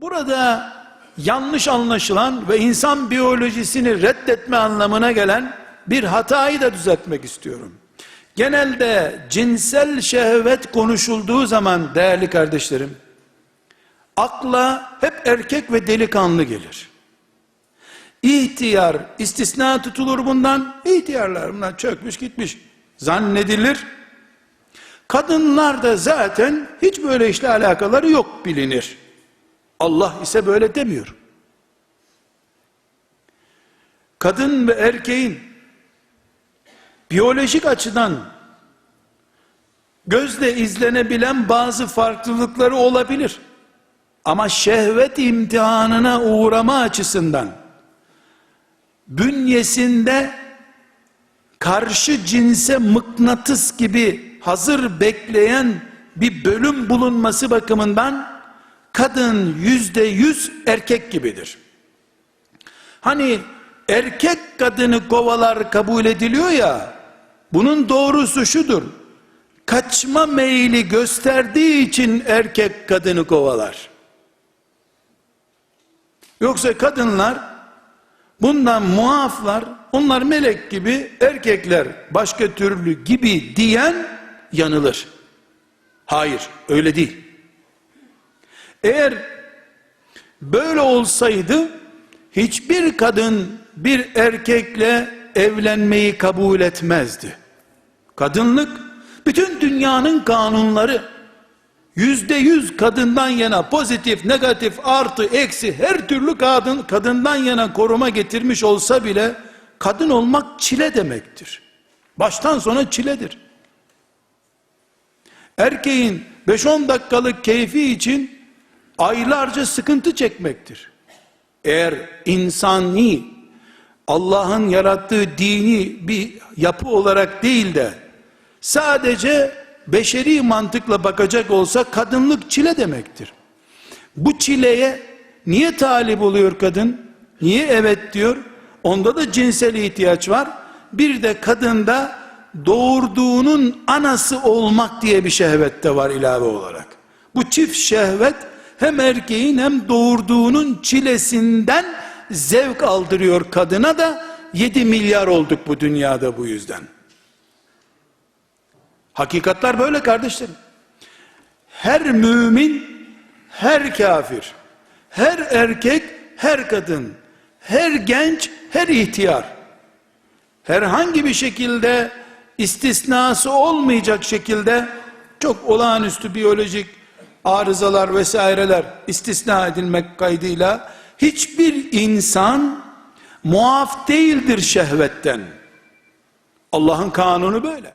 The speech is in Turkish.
Burada yanlış anlaşılan ve insan biyolojisini reddetme anlamına gelen bir hatayı da düzeltmek istiyorum. Genelde cinsel şehvet konuşulduğu zaman değerli kardeşlerim, akla hep erkek ve delikanlı gelir. İhtiyar istisna tutulur bundan. İhtiyarlar bunlar çökmüş gitmiş zannedilir. Kadınlar da zaten hiç böyle işle alakaları yok bilinir. Allah ise böyle demiyor. Kadın ve erkeğin biyolojik açıdan gözle izlenebilen bazı farklılıkları olabilir. Ama şehvet imtihanına uğrama açısından bünyesinde karşı cinse mıknatıs gibi hazır bekleyen bir bölüm bulunması bakımından kadın yüzde yüz erkek gibidir. Hani erkek kadını kovalar kabul ediliyor ya, bunun doğrusu şudur. Kaçma meyili gösterdiği için erkek kadını kovalar. Yoksa kadınlar bundan muaflar, onlar melek gibi, erkekler başka türlü gibi diyen yanılır. Hayır, öyle değil. Eğer böyle olsaydı hiçbir kadın bir erkekle evlenmeyi kabul etmezdi. Kadınlık bütün dünyanın kanunları yüzde yüz kadından yana pozitif, negatif, artı, eksi her türlü kadın kadından yana koruma getirmiş olsa bile kadın olmak çile demektir. Baştan sona çiledir. Erkeğin 5-10 dakikalık keyfi için aylarca sıkıntı çekmektir. Eğer insani Allah'ın yarattığı dini bir yapı olarak değil de sadece beşeri mantıkla bakacak olsa kadınlık çile demektir. Bu çileye niye talip oluyor kadın? Niye evet diyor? Onda da cinsel ihtiyaç var. Bir de kadında doğurduğunun anası olmak diye bir şehvet de var ilave olarak. Bu çift şehvet hem erkeğin hem doğurduğunun çilesinden zevk aldırıyor kadına da 7 milyar olduk bu dünyada bu yüzden. Hakikatler böyle kardeşlerim. Her mümin, her kafir, her erkek, her kadın, her genç, her ihtiyar, herhangi bir şekilde istisnası olmayacak şekilde çok olağanüstü biyolojik arızalar vesaireler istisna edilmek kaydıyla hiçbir insan muaf değildir şehvetten. Allah'ın kanunu böyle.